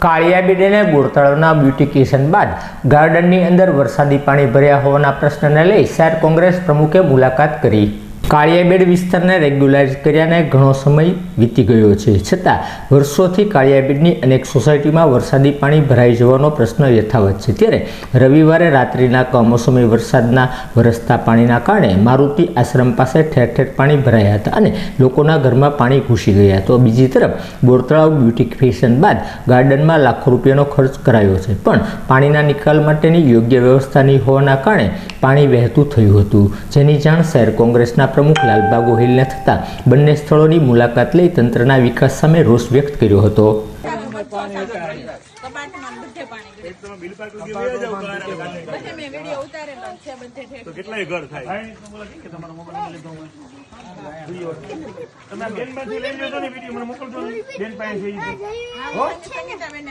કાળિયાબીડીને બોરતળાવના બ્યુટિકેશન બાદ ગાર્ડનની અંદર વરસાદી પાણી ભર્યા હોવાના પ્રશ્નને લઈ શહેર કોંગ્રેસ પ્રમુખે મુલાકાત કરી. કાળિયાબેડ વિસ્તારને રેગ્યુલાઇઝ કર્યાને ઘણો સમય વીતી ગયો છે. છતાં, વર્ષોથી કાળિયાબેડની અનેક સોસાયટીમાં વરસાદી પાણી ભરાઈ જવાનો પ્રશ્ન યથાવત છે. ત્યારે રવિવારે રાત્રિના કમોસમી વરસાદના વરસતા પાણીના કારણે મારુતિ આશ્રમ પાસે ઠેર ઠેર પાણી ભરાયા હતા અને લોકોના ઘરમાં પાણી ઘૂસી ગયા. તો બીજી તરફ, બોરતળાવ બ્યુટિફિકેશન બાદ ગાર્ડનમાં લાખો રૂપિયાનો ખર્ચ કરાયો છે. પણ પાણીના નિકાલ માટેની યોગ્ય વ્યવસ્થા નહીં હોવાના કારણે પાણી વહેતું થયું હતું. જેની જાણ શહેર કોંગ્રેસના પ્રમુખ લાલબા ગોહિલને થતાં બંને સ્થળોની મુલાકાત લઈ તંત્રના વિકાસ સામે રોષ વ્યક્ત કર્યો હતો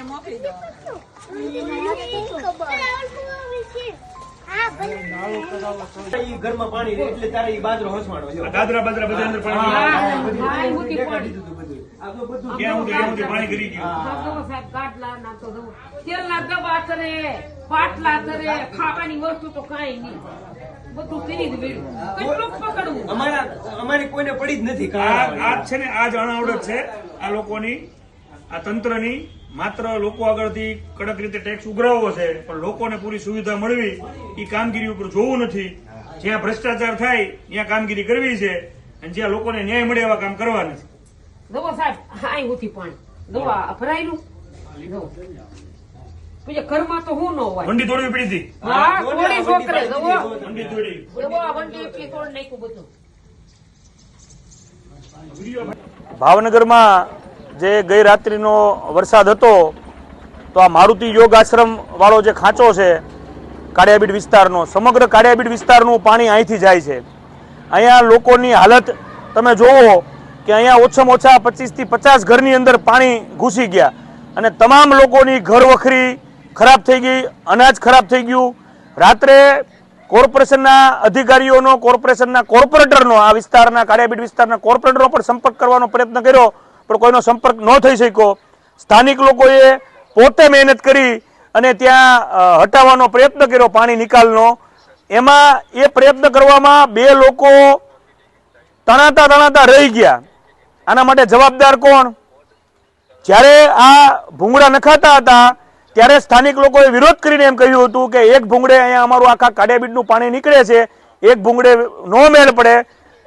મોકલી દઉં. ઘરમાં પાણી રહે એટલે તારે ઈ બાજરો હસવાણો જો આ બધા અંદર પાણી બધું. આ તો બધું ક્યાં સુધી ક્યાં સુધી પાણી કરી ગયું. સાહેબ ગાટલા નાખતો તેલના ડબ્બા તરે પાટલા તરે ખાવાની વસ્તુ તો કાંઈ નહીં. બધું ફરી જ વેડ્યું કેટલું પકડવું? અમારા અમારી કોઈને પડી જ નથી આ છે ને આ જ અણાવડત છે આ લોકોની. આ તંત્રની માત્ર લોકો આગળથી કડક રીતે ટેક્સ ઉઘરાવવો છે પણ લોકોને પૂરી સુવિધા મળવી એ કામગીરી ઉપર જોવું નથી. જ્યાં ભ્રષ્ટાચાર થાય ત્યાં કામગીરી કરવી છે અને જ્યાં લોકોને ન્યાય મળે એવા કામ કરવા નથી. જવો સાહેબ હાય ઉઠી પાણી. જવો આ ભરાયેલું? ઘરમાં તો હું ન હોય. વંડી તોડવી પડી હતી. હા થોડી છોકરે જવો વંડી તોડી જવો વંડી એટલી તોડ નાખ્યું બધું. ભાવનગરમાં જે ગઈ રાત્રિનો વરસાદ હતો, તો આ મારુતિ યોગ આશ્રમ વાળો જે ખાંચો છે, કાળિયાબીડ વિસ્તારનો, સમગ્ર કાળિયાબીડ વિસ્તારનું પાણી અહીંથી જાય છે. અહીંયા લોકોની હાલત તમે જોવો કે અહીંયા ઓછામાં ઓછા પચીસથી પચાસ ઘરની અંદર પાણી ઘૂસી ગયા. અને તમામ લોકોની ઘર વખરી ખરાબ થઈ ગઈ, અનાજ ખરાબ થઈ ગયું. રાત્રે કોર્પોરેશનના અધિકારીઓનો, કોર્પોરેશનના કોર્પોરેટરનો, આ વિસ્તારના કાળિયાબીડ વિસ્તારના કોર્પોરેટરનો પણ સંપર્ક કરવાનો પ્રયત્ન કર્યો. પણ કોઈનો સંપર્ક ન થઈ શક્યો. સ્થાનિક લોકોએ પોતે મહેનત કરી અને ત્યાં હટાવવાનો પ્રયત્ન કર્યો પાણી નિકાલનો. એમાં એ પ્રયત્ન કરવામાં બે લોકો તણાતા તણાતા રહી ગયા. આના માટે જવાબદાર કોણ? જ્યારે આ ભૂંગળા નખાતા હતા, ત્યારે સ્થાનિક લોકોએ વિરોધ કરીને એમ કહ્યું હતું કે એક ભૂંગળે અહીંયા અમારું આખા કાડિયાબીડનું પાણી નીકળે છે, એક ભૂંગળે નો મેળ પડે.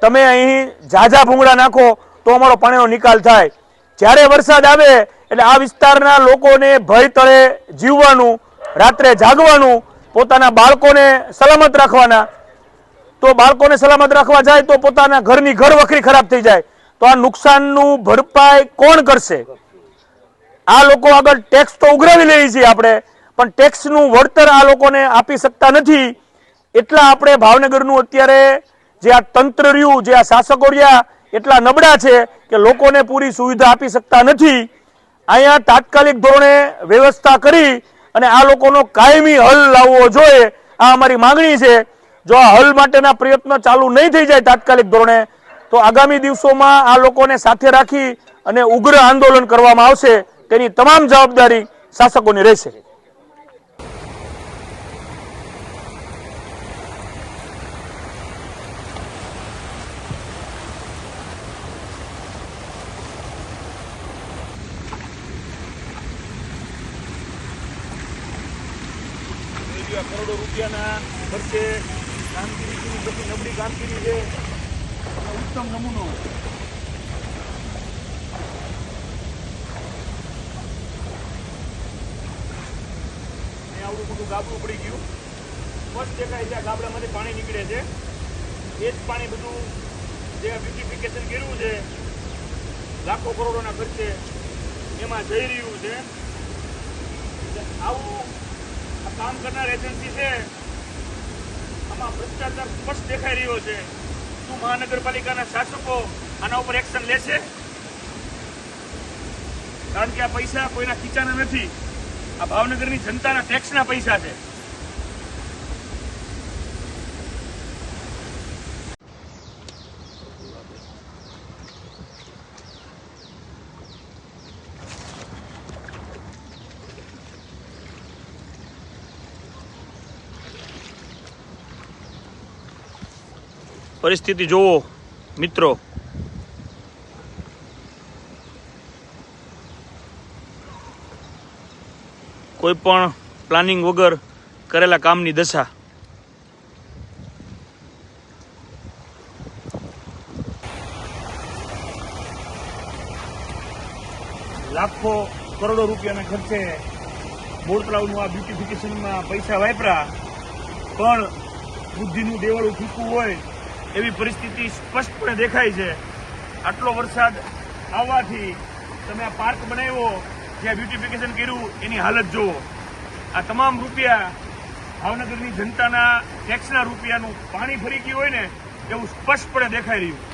તમે અહીં ઝાઝા ભૂંગળા નાખો તો અમારો પાણીનો નિકાલ થાય. જ્યારે વરસાદ આવે, એટલે આ વિસ્તારના લોકોને ભય તળે જીવવાનું, રાત્રે જાગવાનું, પોતાના બાળકોને સલામત રાખવાના. તો બાળકોને સલામત રાખવા જાય, તો પોતાના ઘરની ઘર વખરી ખરાબ થઈ જાય. તો આ નુકસાનનું ભરપાઈ કોણ કરશે? આ લોકો આગળ ટેક્સ તો ઉઘરાવી લઈએ છીએ આપણે, પણ ટેક્સનું વળતર આ લોકોને આપી શકતા નથી. એટલા આપણે ભાવનગરનું અત્યારે જે આ તંત્ર રહ્યું, જે આ શાસકો રહ્યા એટલા નબળા છે કે લોકોને પૂરી સુવિધા આપી શકતા નથી. અહીંયા તાત્કાલિક ધોરણે વ્યવસ્થા કરી અને આ લોકોનો કાયમી હલ લાવવો જોઈએ. આ અમારી માંગણી છે. જો આ હલ માટેના પ્રયત્નો ચાલુ નહીં થઈ જાય તાત્કાલિક ધોરણે, તો આગામી દિવસોમાં આ લોકોને સાથે રાખી અને ઉગ્ર આંદોલન કરવામાં આવશે. તેની તમામ જવાબદારી શાસકોની રહેશે. કરોડો રૂપિયાના ખર્ચે કામગીરી બધી નબળી કામગીરી છે. ઉત્તમ નમૂનો. આવડું મોટું ગાબડું પડી ગયું. સ્પષ્ટ દેખાય છે આ ગાબડામાંથી પાણી નીકળે છે. એ જ પાણી બધું જે બ્યુટિફિકેશન કર્યું છે, લાખો કરોડોના ખર્ચે એમાં જઈ રહ્યું છે. આવું આ કામ કરનાર એજન્સી છે. આમાં ભ્રષ્ટાચાર સ્પષ્ટ દેખાઈ રહ્યો છે. શું મહાનગરપાલિકાના શાસકો આના ઉપર એક્શન લેશે? કારણ કે આ પૈસા કોઈના ખીચાના નથી. આ ભાવનગરની જનતાના ટેક્સના પૈસા છે. પરિસ્થિતિ જોવો, મિત્રો. કોઈ પણ પ્લાનિંગ વગર કરેલા કામની દશા. લાખો કરોડો રૂપિયાના ખર્ચે બોર આ બ્યુટિફિકેશનમાં પૈસા વાપરા, પણ બુદ્ધિનું દેવાળું ફીકું હોય એવી પરિસ્થિતિ સ્પષ્ટપણે દેખાય છે. આટલો વરસાદ આવવાથી તમે આ પાર્ક બનાવ્યો, જે બ્યુટિફિકેશન કર્યું, એની હાલત જુઓ. આ તમામ રૂપિયા ભાવનગરની જનતાના ટેક્સના રૂપિયાનું પાણી ફરી ગયું હોય ને, એવું સ્પષ્ટપણે દેખાઈ રહ્યું.